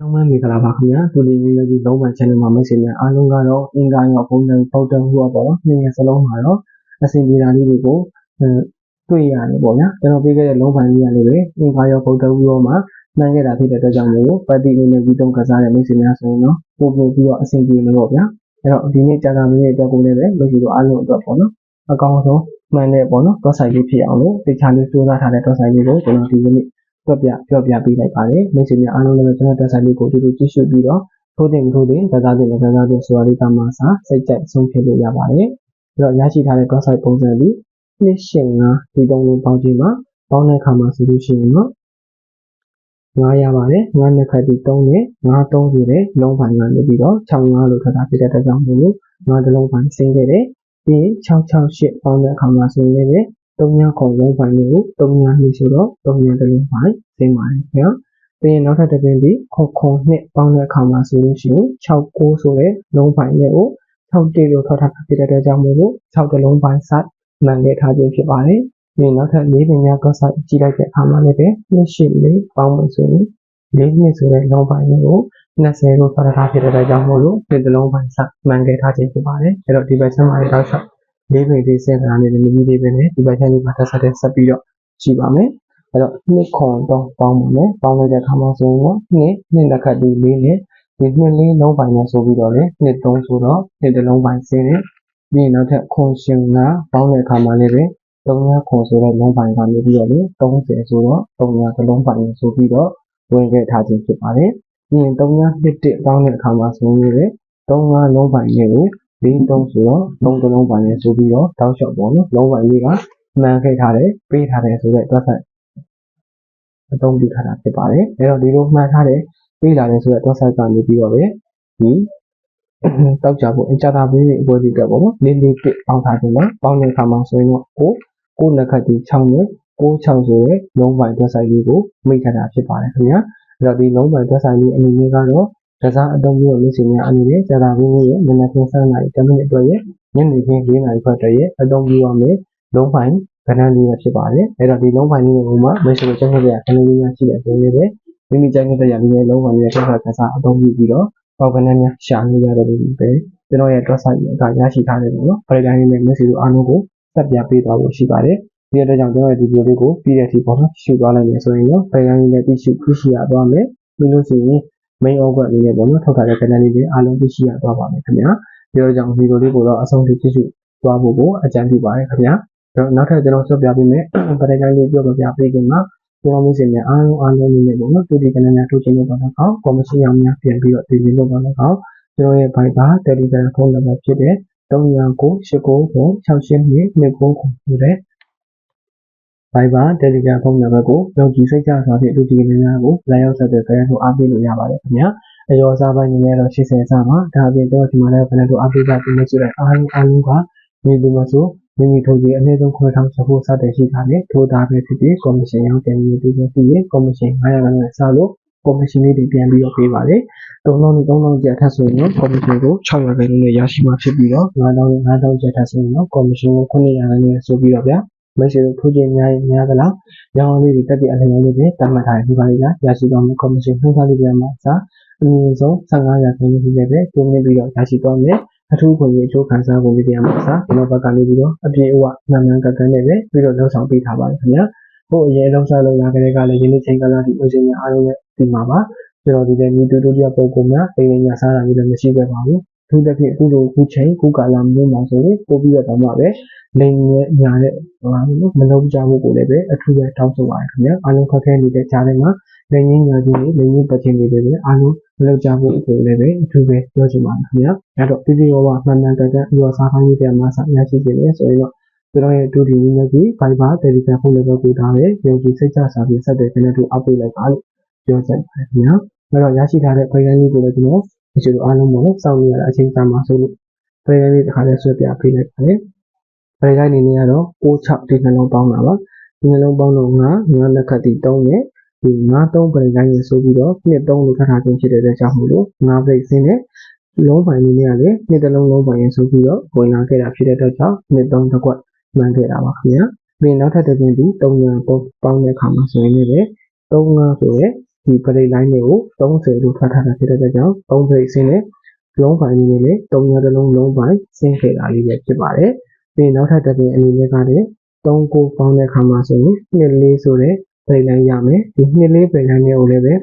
လုံးဝမင်္ဂလာပါခင်ဗျာတူလီမီလကြီးလုံးဝ channel မှာမိတ်ဆွေများအားလုံးကတော့အင်္ဂါရောဘုံတန်ပေါက်တန်ဟူပါပေါ့နော်နှစ်ငယ်စလုံးမှာတော့အစဉ်ပြေတာလေးတွေကိုအဲတွေ့ရတယ်ပေါ့ညာကျွန်တော်ပေးခဲ့တဲ့လုံးပိုင်းလေးရလေးပဲအင်္ဂါရောဘုံတန်ဟူရောမှာမှန်ခဲ့တာဖြစ်တဲ့အတွက်ကြောင့်မို့ပတ်တိအနေနဲ့ဒီတုံးကစားတဲ့မိတ်ဆွေများဆိုရင်တော့ပို့ပို့ပြီးတော့အစဉ်ပြေမှာပေါ့ဗျာအဲ့တော့ဒီနေ့ကြာတာလေးအတွက်ကိုလည်းပဲမိတ်ဆွေတို့အားလုံးအတွက်ပေါ့နော်အကောင်းဆုံးမှန်တဲ့ပေါ့နော်တော့ဆိုင်လေးဖြစ်အောင်လို့တခြားလေးစူးစမ်းထားတဲ့တော့ဆိုင်လေးကိုကျွန်တော်ဒီနေ့ ပြောပြပြောပြပေးလိုက်ပါတယ်မိတ်ဆွေများအားလုံးလည်းကျွန်တော်တက်ဆိုင်လေးကိုဒီလိုကြည့်ရှုပြီးတော့ထိုးတင်ထိုးတင်ကစားတင်ကစားတင်ဆိုတာလေးကမှစာစိတ်ကြိုက်ဆုံးဖြတ်လို့ရပါတယ်ပြီးတော့ရရှိထားတဲ့ website ပုံစံပြီးနှစ်ရှင်ငါဒီတုံးလုံးပေါင်းခြင်းမှာပေါင်းတဲ့အခါမှာဆိုလို့ရှိရင်တော့9ရပါတယ်9နှစ်ခတ်ပြီး3နဲ့9 3ဆိုတဲ့လုံးပိုင်းကနေပြီးတော့65လို့ထပ်တာဖြစ်တဲ့အတွက်ကြောင့်မို့လို့9တလုံးပိုင်းဆင်းခဲ့တယ်ပြီးရင်668ပေါင်းတဲ့အခါမှာဆိုရင်လည်း 3ညခုံလုံးပိုင်းကို3ညနှစ်ဆိုတော့3ညတလုံးပိုင်းဆင်းပါတယ်ခင်ဗျာပြီးရင်နောက်ထပ်တစ်ပင်ပြီးခုခုနှစ်ပေါင်းတဲ့အခါမှာဆိုလို့ရှိရင်69ဆိုတဲ့လုံးပိုင်းလေးကို6တိလို့ထောက်ထားဖြစ်တဲ့အတွက်ကြောင့်မို့လို့6တလုံးပိုင်း site မှန်ခဲ့ထားခြင်းဖြစ်ပါတယ်။ဒီနောက်ထပ်၄ပင်များကော့ဆိုင်ကြည့်လိုက်တဲ့အခါမှာလည်းပဲနှစ်ရှိလေးပေါင်းလို့ဆိုရင်၄နှစ်ဆိုတဲ့လုံးပိုင်းလေးကို20လို့ထောက်ထားဖြစ်တဲ့အတွက်ကြောင့်မို့လို့ဒီတလုံးပိုင်း site မှန်ခဲ့ထားခြင်းဖြစ်ပါတယ်။အဲ့တော့ဒီဘက်ဆမ်းမှာတောက်လျှောက် ၄ပင်လေးစင်တာနဲ့လည်းမြည်လေးပဲနဲ့ဒီဘက်ချမ်းလေးမှာတက်ဆက်တဲ့ဆက်ပြီးတော့ရှိပါမယ်။အဲ့တော့နှစ်ခွန်တော့ပေါင်းပါမယ်။ပေါင်းလိုက်တဲ့အခါမှာဆိုရင်တော့နှစ်နှစ်လက်ခတ်ဒီလေးနဲ့ဒီနှစ်လေးလုံးပိုင်းနဲ့ဆိုပြီးတော့လေနှစ်သုံးဆိုတော့နှစ်တစ်လုံးပိုင်းစင်းတယ်ပြီးရင်နောက်ထပ်ခွန်ရှင်ကပေါင်းတဲ့အခါမှာလည်းပဲ300ခွန်ဆိုတဲ့လုံးပိုင်းကနေပြီးတော့လေ30ဆိုတော့300ကလုံးပိုင်းဆိုပြီးတော့ဝင်ခဲ့ထားခြင်းဖြစ်ပါတယ်ပြီးရင်300နှစ်တစ်ပေါင်းတဲ့အခါမှာဆိုရင်လည်း300လုံးပိုင်း လေးကို43ဆိုတော့3ကလုံးပိုင်းလေးဆိုပြီးတော့တောက်လျှောက်ပေါ့နော်လုံးပိုင်းလေးကမှန်ခဲ့ထားတယ်ပေးထားတယ်ဆိုတဲ့အတွက်ဆက်အသုံးပြုထားတာဖြစ်ပါတယ်အဲတော့ဒီလိုမှန်ထားတဲ့ပေးလာတယ်ဆိုတဲ့အတွက်ဆက်ကနေပြီးတော့ပဲဒီတောက်ကြဖို့အကြတာပေးရဲ့အပွဲလေးတက်ပေါ့နော်လေးလေးတစ်ပေါင်းထားခြင်းမှာပေါင်းတဲ့အခါမှာဆိုရင်တော့ကိုကိုလက်ခတ်ဒီ6နဲ့96ဆိုတဲ့လုံးပိုင်းတွက်ဆိုင်လေးကိုမိတ်ထတာဖြစ်ပါတယ်ခင်ဗျာအဲ့တော့ဒီလုံးပိုင်းတွက်ဆိုင်လေးအနေနဲ့ကတော့ ကစားအတုံးပြီးတော့မိတ်ဆွေများအနေနဲ့ကြာတာပေးရဲ့မနက်ခင်း7နာရီ10မိနစ်အတွက်ရဲ့ညနေခင်း4နာရီခွက်တည်းရဲ့အတုံးပြီးရမယ်လုံးပိုင်းကဏ္ဍလေးဖြစ်ပါတယ်အဲ့တော့ဒီလုံးပိုင်းလေးကိုမှမိတ်ဆွေတို့ကျန်းမာရေးခဏလေးများရှိတဲ့ဆိုရင်လည်းမိမိကျန်းမာရေးရပြီးလုံးပိုင်းရဲ့ထပ်ထပ်ကစားအတုံးပြီးပြီးတော့ပေါက်ကနန်းများရှာနေရတယ်လို့ပဲကျွန်တော်ရဲ့ dress size ကရရှိထားတယ်ပေါ့နော်။ပရိတိုင်းလေးနဲ့ message ကိုအားလုံးကိုဆက်ပြပေးသွားဖို့ရှိပါတယ်။ဒီအတွက်ကြောင့်ကျွန်တော်ရဲ့ဒီ video လေးကိုပြီးတဲ့အထိပေါ့နော်ရှုသွားလိုက်မယ်ဆိုရင်တော့ပရိတိုင်းလေးနဲ့သိရှိသိရှိရသွားမယ်။ပြီးလို့ရှိရင် main output လေးနဲ့ပေါ့နော်ထုတ်ထားတဲ့ channel လေးတွေအားလုံးသိရှိရသွားပါမယ်ခင်ဗျာ။ဒီတော့ကြောင့် video လေးကိုတော့အဆုံးထိကြည့်ရှုသွားဖို့ကိုအကြံပြုပါတယ်ခင်ဗျာ။အဲ့တော့နောက်ထပ်ကျွန်တော်ဆက်ပြပေးမယ်ပရိတိုင်းလေးပြောပြပေးခင်မှာကျွန်တော်မျိုးစင်များအားလုံးအားလုံးနေပေါ့နော်တူဒီကနန်းများထုတ်ချင်လို့တော့ကောကော်မရှင်များများပြန်ပြီးတော့တည်ပြီးလို့တော့ကောကျွန်တော်ရဲ့ Viber Telegram ဖုန်းနံပါတ်ဖြစ်တဲ့3998968229ဆိုတဲ့ Viber Telegram ဖုန်းနံပါတ်ကိုယုံကြည်စိတ်ချစွာဖြင့်တူဒီကနန်းများကိုလာရောက်ဆက်သွယ်ကြရဖို့အားပေးလို့ရပါတယ်ခင်ဗျာအယောအစားပိုင်းနေတော့80အစားပါဒါအပြင်ကျွန်တော်ဒီမှာလည်းဘယ်နဲ့တော့အားပေးကြပြီးလို့ဆိုတဲ့အားလုံးအားလုံးကမိလူမဆိုမိမိထုတ်ပြီးအနည်းဆုံး9000စဖို့စတဲ့ရှိတာနဲ့ထိုးသားပဲဖြစ်ဖြစ်ကော်မရှင်ရောက်တယ်မျိုးပြီးပြီးရင်ကော်မရှင်900ခန်းစလို့ကော်မရှင်လေးတွေပြန်ပြီးတော့ပေးပါတယ်။3000နဲ့3000ကျပ်ထပ်ဆိုရင်တော့ကော်မရှင်ကို600ခန်းနဲ့ရရှိမှာဖြစ်ပြီးတော့9000နဲ့9000ကျပ်ထပ်ဆိုရင်တော့ကော်မရှင်ကို900ခန်းနဲ့ဆိုပြီးတော့ဗျာ မရှိလို့ထိုးခြင်းများများကလားရောင်းလေးတွေတက်တဲ့အလျော်လေးတွေတတ်မှတ်ထားတဲ့ဒီပါလေးကရရှိသွားမယ်ကော်မရှင်နှုတ်ထားလေးပြန်မှာစအနည်းဆုံး15ရာခိုင်နှုန်းရှိတဲ့တွင်းနေပြီးတော့ရရှိသွားမယ်အထူးခွင့်ရေးအကျိုးခံစားမှုတွေတရားမှာစကျွန်တော်ဘက်ကနေပြီးတော့အပြည့်အဝမှန်မှန်ကန်ကန်နဲ့ပဲပြီးတော့လုံဆောင်ပေးထားပါတယ်ခင်ဗျာဟိုအရင်လုံးစားလုံးလာကြတဲ့ကလည်းယနေ့ချိန်ကလာဒီဥစဉ်များအားလုံးနဲ့ဒီမှာပါကျွန်တော်ဒီတဲ့မြေတူတူတယောက်ပုံပုံများအိမ်ငယ်စားတာမျိုးလည်းမရှိခဲ့ပါဘူး သူတစ်ဖြစ်အခုလိုအခုချိန်အခုကာလမျိုးမှာဆိုရင်ပို့ပြီးတော့တော့မှပဲလိန်နဲ့ညာတဲ့ဟာလို့မလုံးကြဘူးကိုလည်းပဲအထူးပဲတောင်းဆိုပါတယ်ခင်ဗျာအားလုံးခက်ခဲနေတဲ့ကြားထဲမှာလိန်ရင်းညာချင်းတွေလိန်ရင်းပတ်ချင်းတွေလည်းပဲအားလုံးမလုံးကြဘူးကိုလည်းပဲအထူးပဲပြောချင်ပါတယ်ခင်ဗျာအဲ့တော့ဒီဗီဒီယိုကမှန်မှန်ကန်ကန်ပြီးတော့စားခိုင်းရေးတဲ့မှာစရရှိခြင်းလေဆိုရင်တော့ကျွန်တော်ရဲ့ဒုတိယညကြီး Viber Telegram ဖုန်းနံပါတ်ကိုဒါပဲယုံကြည်စိတ်ချစာပြီးဆက်တဲ့ channel တို့အပ်ပေးလိုက်ပါလို့ပြောချင်ပါတယ်ခင်ဗျာအဲ့တော့ရရှိထားတဲ့ program လေးကိုလည်းကျွန်တော် ဒီလိုအားလုံးပေါ့စောင့်နေရတဲ့အချိန်ကြာမှာဆိုလို့ program လေးတစ်ခါလဲဆွဲပြပေးလိုက်ပါတယ် program အနေနဲ့ကတော့66ဒီနှလုံးပေါင်းတာပါဒီနှလုံးပေါင်းတော့9 9လက်ခတ်တီ3နဲ့ဒီ93 program ရေဆိုပြီးတော့နှစ်3လို့ခတ်ထားခြင်းဖြစ်တဲ့အတွက်ကြောင့်မို့လို့9 break စင်းနဲ့လုံးပိုင်းလေးနဲ့လည်းနှစ်တလုံးလုံးပိုင်းရေဆိုပြီးတော့ဝင်လာခဲ့တာဖြစ်တဲ့အတွက်ကြောင့်နှစ်3တစ်ကွက်မှန်ခဲ့တာပါခင်ဗျာပြီးနောက်ထပ်တစ်ပြင်ဒီ300ပေါင်းတဲ့အခါမှာဆိုရင်လည်း35ဆိုရဲ ဒီ break line တွေကို30လို့ထွက်ထားတာဖြစ်တဲ့အတွက်ကြောင့်3 break ဆင်းတဲ့လုံးပိုင်းလေးနဲ့လည်း3ညတစ်လုံးလုံးပိုင်းဆင်းခဲ့တာလေးပဲဖြစ်ပါတယ်ပြီးရင်နောက်ထပ်တစ်ပြင်အနေနဲ့ကလည်း3ကိုပေါင်းတဲ့အခါမှာဆိုရင်2 4ဆိုတဲ့ break line ရမယ်ဒီ2 4 break line တွေကိုလည်းပဲ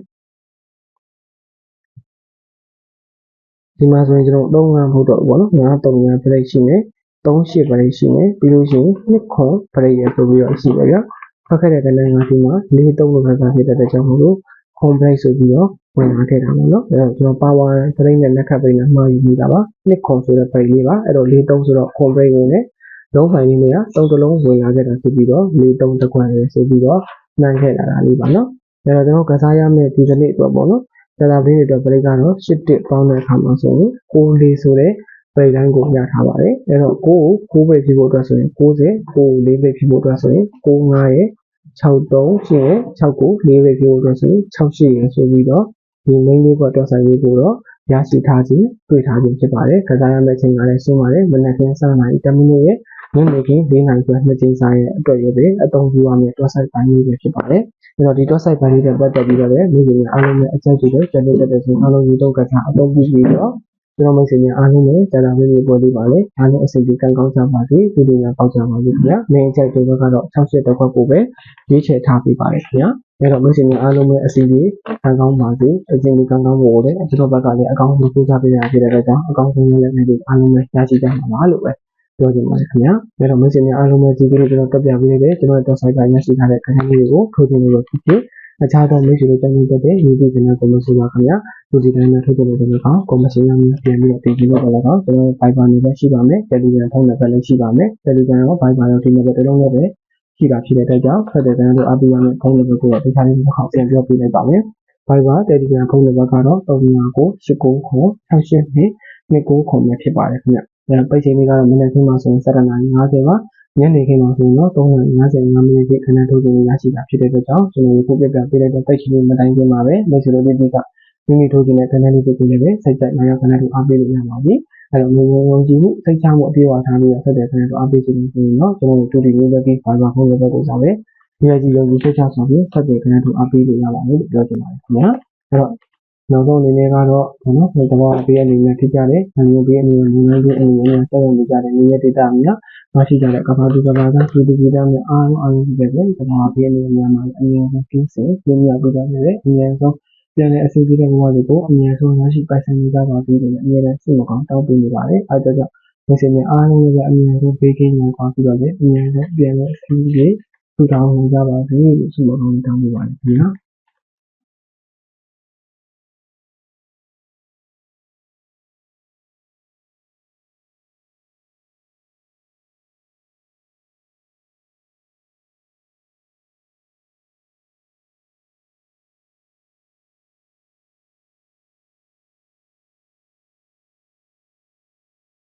ဒီမှာဆိုရင်ကျွန်တော်3 5မဟုတ်တော့ဘူးပေါ့နော်9 3 5 break ရှိမယ်3 8 break ရှိမယ်ပြီးလို့ရှိရင်2ခွန် break ရဆိုပြီးတော့ရှိပါဗျာဖတ်ခဲ့တဲ့တန်းကဒီမှာ4 3လို့ဖတ်တာဖြစ်တဲ့အတွက်ကြောင့်မို့လို့ home break ဆိုပြီးတော့ဝင်လာခဲ့တာပေါ့နော်အဲ့တော့ကျွန်တော် power break နဲ့လက်ခတ် break နဲ့မှာယူနေတာပါ2ခွန်ဆိုတဲ့ break လေးပါအဲ့တော့4 3ဆိုတော့ home break ဝင်တယ်လုံးပိုင်းလေးတွေကသုံးတလုံးဝင်လာခဲ့တာဖြစ်ပြီးတော့၄၃တကွက်ရယ်ဆိုပြီးတော့နှမ်းခဲ့လာတာလေးပါနော်အဲ့တော့ကျွန်တော်ကစားရမယ့်ဒီကနေ့အတွက်ပေါ့နော်ကျတာလေးတွေအတွက် break ကတော့၈တစ်ပေါင်းတဲ့အခါမှာဆိုရင်6လေးဆိုတဲ့ break line ကိုရထားပါတယ်အဲ့တော့6ကို6 break ဖြစ်ဖို့အတွက်ဆိုရင်60 6 4 break ဖြစ်ဖို့အတွက်ဆိုရင်65ရယ် 63ရှိရင်6ကို4 break ဖြစ်ဖို့အတွက်ဆိုရင်68ရယ်ဆိုပြီးတော့ဒီ main လေးကတော့ဆိုင်လေးကိုတော့ရရှိထားခြင်းတွေ့ထားခြင်းဖြစ်ပါတယ်ကစားရမယ့်အချိန်ကလည်းရှင်းပါတယ်မနက်ခင်း7:00နာရီ10မိနစ်ရဲ့ညနေခင်း၄နိုင်ခွဲနှစ်ချိန်စာရဲ့အတွက်ရပဲအသုံးပြုရမယ့် website ပိုင်းလေးပဲဖြစ်ပါတယ်။အဲ့တော့ဒီ website ပိုင်းလေးတွေပတ်သက်ပြီးတော့လည်းမိခင်အားလုံးနဲ့အကြိုက်ကြည့်တဲ့ကျန်တဲ့တဲ့ဆိုအားလုံးယူတော့ကစားအသုံးပြုပြီးတော့ ကျွန်တော်မိတ်ဆွေများအားလုံးနဲ့ကြာတာလေးတွေပေါ်လေးပါလေအားလုံးအစီအစဉ်ကံကောင်းကြပါစေဒီလိုများပေါက်ကြပါစေခင်ဗျာ။မင်းအကြိုက်တဲ့ဘက်ကတော့68တစ်ခွက်ကိုပဲရွေးချယ်ထားပေးပါလေခင်ဗျာ။အဲ့တော့မိတ်ဆွေများအားလုံးပဲအစီအစဉ်ကံကောင်းပါစေအကျဉ်းဒီကံကောင်းဖို့လည်းကျွန်တော်ဘက်ကလည်းအကောင်းဆုံးကြိုးစားပေးရဖြစ်တဲ့အတွက်ကြောင့်အကောင်းဆုံးလည်းလည်းအားလုံးပဲရရှိကြမှာပါလို့ပဲပြောချင်ပါတယ်ခင်ဗျာ။ဒါတော့မင်းစင်များအားလုံးပဲဒီကနေ့ကျွန်တော်တက်ပြပေးရတဲ့ကျွန်တော်တက်ဆိုင်ကရရှိထားတဲ့ခန်းလေးတွေကိုထုတ်တင်လို့ဖြစ်ဖြစ် အခြားသောမိတ်ဆွေတို့တိုင်ပင်တဲ့ YouTube channel ကိုမဆိုပါခင်ဗျာ။ဒီဒီတိုင်းမှာထုတ်တင်လို့လည်းကောင်းကောမရှင်များများပြန်ပြီးတော့တင်ပြလို့လည်းကောင်းကျွန်တော် Viber နဲ့လည်းရှိပါမယ်။ Telegram ထုံးနဲ့လည်းရှိပါမယ်။ Telegram ရော Viber ရောဒီနေ့ပဲတလုံးလည်းပဲရှိတာဖြစ်တဲ့အတွက်ကြောင့်ဖတ်တဲ့တန်းတို့အပိရမယ့်ဖုန်းနံပါတ်ကိုတော့တခြားလေးတစ်ခေါက်ပြန်ပြောပြလိုက်ပါမယ်။ Viber Telegram ဖုန်းနံပါတ်ကတော့39ကို89ကို68နဲ့29ခုပဲဖြစ်ပါတယ်ခင်ဗျ။အဲပိတ်ချိန်လေးကတော့မနေ့ကမှဆိုရင်7နာရီ50ပါ ညနေခင်းမှာဆိုရင်တော့3နာရီ55မိနစ်ခဏထုတ်ပြန်ရရှိတာဖြစ်တဲ့အတွက်ကြောင့်ကျွန်တော်တို့ပြပြပေးလိုက်တဲ့ပိတ်ချိန်လေးမတိုင်းခင်မှာပဲမိတ်ဆွေတို့ဒီကမိမိထုတ်ခြင်းတဲ့ခဏလေးတွေကိုလည်းပဲစိတ်ကြိုက်နိုင်ရခဏလေးအားပေးလို့ရပါပြီအဲတော့ငုံငုံကြည့်မှုစိတ်ချမှုအပြည့်အဝထားပြီးတော့ဆက်တဲ့ခဏလေးအားပေးခြင်းဆိုရင်တော့ကျွန်တော်တို့တူတီမျိုးပဲပြီးဘာသာဖုန်းရဲ့ဘက်ကိုစားပဲဒီအကြီးရုံကြီးစိတ်ချဆိုပြီးဆက်တဲ့ခဏလေးအားပေးလို့ရပါတယ်လို့ပြောချင်ပါတယ်ခင်ဗျာအဲတော့ နောက်ဆုံးအနေနဲ့ကတော့ဘယ်နော်ဒီတော့ပေးအနေနဲ့ဖြစ်ကြတယ်။အနေနဲ့ပေးအနေနဲ့ညီမတို့အနေနဲ့ဆက်ရနေကြတဲ့ညီရဲ့ဒေတာများမရှိကြတဲ့ကမ္ဘာတူကမ္ဘာသားပြည်သူပြည်သားများအားလုံးအားလုံးဖြစ်တဲ့ကမ္ဘာပေးအနေနဲ့များမှာအမြဲတမ်းကျင်းစင်ပြင်းပြပြကြတဲ့အမြဲဆုံးပြန်တဲ့အစီအစဉ်တဲ့ဘဝတွေကိုအမြဲဆုံးရရှိပိုင်ဆိုင်နေကြပါစေလို့အမြဲတမ်းစိတ်မကောင်းတောင်းပေးနေပါတယ်။အဲဒါကြောင့်ဒီစင်များအားလုံးရဲ့အမြဲဆုံးပေးကင်းနေပါပြီးတော့လည်းအမြဲဆုံးပြန်တဲ့အစီအစဉ်ထူထောင်နေကြပါစေလို့ဆုမကောင်းတောင်းပေးပါတယ်ခင်ဗျာ။